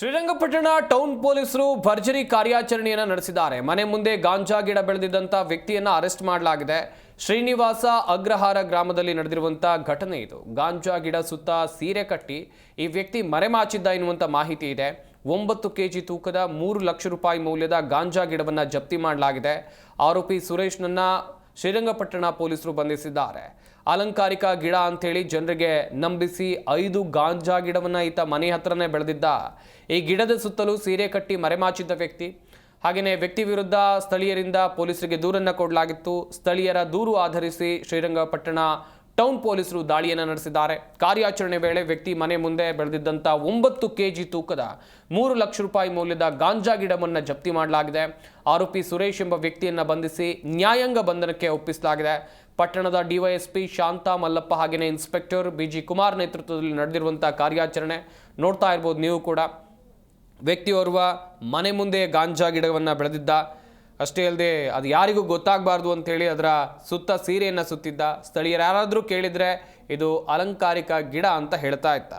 Srirangapatna town ಪೊಲೀಸರು ಭರ್ಜರಿ ಕಾರ್ಯಾಚರಣೆಯನ್ನು ನಡೆಸಿದ್ದಾರೆ. ಮನೆ ಮುಂದೆ ಗಾಂಜಾ ಗಿಡ ಬೆಳೆದಿದ್ದಂಥ ವ್ಯಕ್ತಿಯನ್ನು ಅರೆಸ್ಟ್ ಮಾಡಲಾಗಿದೆ. ಶ್ರೀನಿವಾಸ ಅಗ್ರಹಾರ ಗ್ರಾಮದಲ್ಲಿ ನಡೆದಿರುವಂಥ ಘಟನೆ ಇದು. ಗಾಂಜಾ ಗಿಡ ಸುತ್ತ ಸೀರೆ ಕಟ್ಟಿ ಈ ವ್ಯಕ್ತಿ ಮರೆಮಾಚಿದ್ದ ಎನ್ನುವಂಥ ಮಾಹಿತಿ ಇದೆ. ಒಂಬತ್ತು ಕೆ ಜಿ ತೂಕದ ಮೂರು ಲಕ್ಷ ರೂಪಾಯಿ ಮೌಲ್ಯದ ಗಾಂಜಾ ಗಿಡವನ್ನು ಜಪ್ತಿ ಮಾಡಲಾಗಿದೆ. ಆರೋಪಿ ಸುರೇಶ್ನನ್ನ ಶ್ರೀರಂಗಪಟ್ಟಣ ಪೊಲೀಸರು ಬಂಧಿಸಿದ್ದಾರೆ. ಅಲಂಕಾರಿಕ ಗಿಡ ಅಂಥೇಳಿ ಜನರಿಗೆ ನಂಬಿಸಿ ಐದು ಗಾಂಜಾ ಗಿಡವನ್ನ ಈತ ಮನೆ ಹತ್ರನೇ ಬೆಳೆದಿದ್ದ. ಈ ಗಿಡದ ಸುತ್ತಲೂ ಸೀರೆ ಕಟ್ಟಿ ಮರೆಮಾಚಿದ್ದ ವ್ಯಕ್ತಿ. ಹಾಗೆಯೇ ವ್ಯಕ್ತಿ ವಿರುದ್ಧ ಸ್ಥಳೀಯರಿಂದ ಪೊಲೀಸರಿಗೆ ದೂರನ್ನು ಕೊಡಲಾಗಿತ್ತು. ಸ್ಥಳೀಯರ ದೂರು ಆಧರಿಸಿ ಶ್ರೀರಂಗಪಟ್ಟಣ ಟೌನ್ ಪೊಲೀಸರು ದಾಳಿಯನ್ನು ನಡೆಸಿದ್ದಾರೆ. ಕಾರ್ಯಾಚರಣೆ ವೇಳೆ ವ್ಯಕ್ತಿ ಮನೆ ಮುಂದೆ ಬೆಳೆದಿದ್ದಂಥ ಒಂಬತ್ತು ಕೆಜಿ ತೂಕದ ಮೂರು ಲಕ್ಷ ರೂಪಾಯಿ ಮೌಲ್ಯದ ಗಾಂಜಾ ಗಿಡವನ್ನು ಜಪ್ತಿ ಮಾಡಲಾಗಿದೆ. ಆರೋಪಿ ಸುರೇಶ್ ಎಂಬ ವ್ಯಕ್ತಿಯನ್ನು ಬಂಧಿಸಿ ನ್ಯಾಯಾಂಗ ಬಂಧನಕ್ಕೆ ಒಪ್ಪಿಸಲಾಗಿದೆ. ಪಟ್ಟಣದ ಡಿವೈಎಸ್ಪಿ ಶಾಂತಾ ಮಲ್ಲಪ್ಪ ಹಾಗೆಯೇ ಇನ್ಸ್ಪೆಕ್ಟರ್ ಬಿ ಜಿ ಕುಮಾರ್ ನೇತೃತ್ವದಲ್ಲಿ ನಡೆದಿರುವಂಥ ಕಾರ್ಯಾಚರಣೆ ನೋಡ್ತಾ ಇರ್ಬೋದು ನೀವು ಕೂಡ. ವ್ಯಕ್ತಿಯೋರ್ವ ಮನೆ ಮುಂದೆ ಗಾಂಜಾ ಗಿಡವನ್ನು ಬೆಳೆದಿದ್ದ ಅಷ್ಟೇ ಅಲ್ಲದೆ ಅದು ಯಾರಿಗೂ ಗೊತ್ತಾಗಬಾರ್ದು ಅಂತೇಳಿ ಅದರ ಸುತ್ತ ಸೀರೆಯನ್ನು ಸುತ್ತಿದ್ದ ಸ್ಥಳೀಯರು ಯಾರಾದರೂ ಕೇಳಿದರೆ ಇದು ಅಲಂಕಾರಿಕ ಗಿಡ ಅಂತ ಹೇಳ್ತಾ ಇದ್ದ.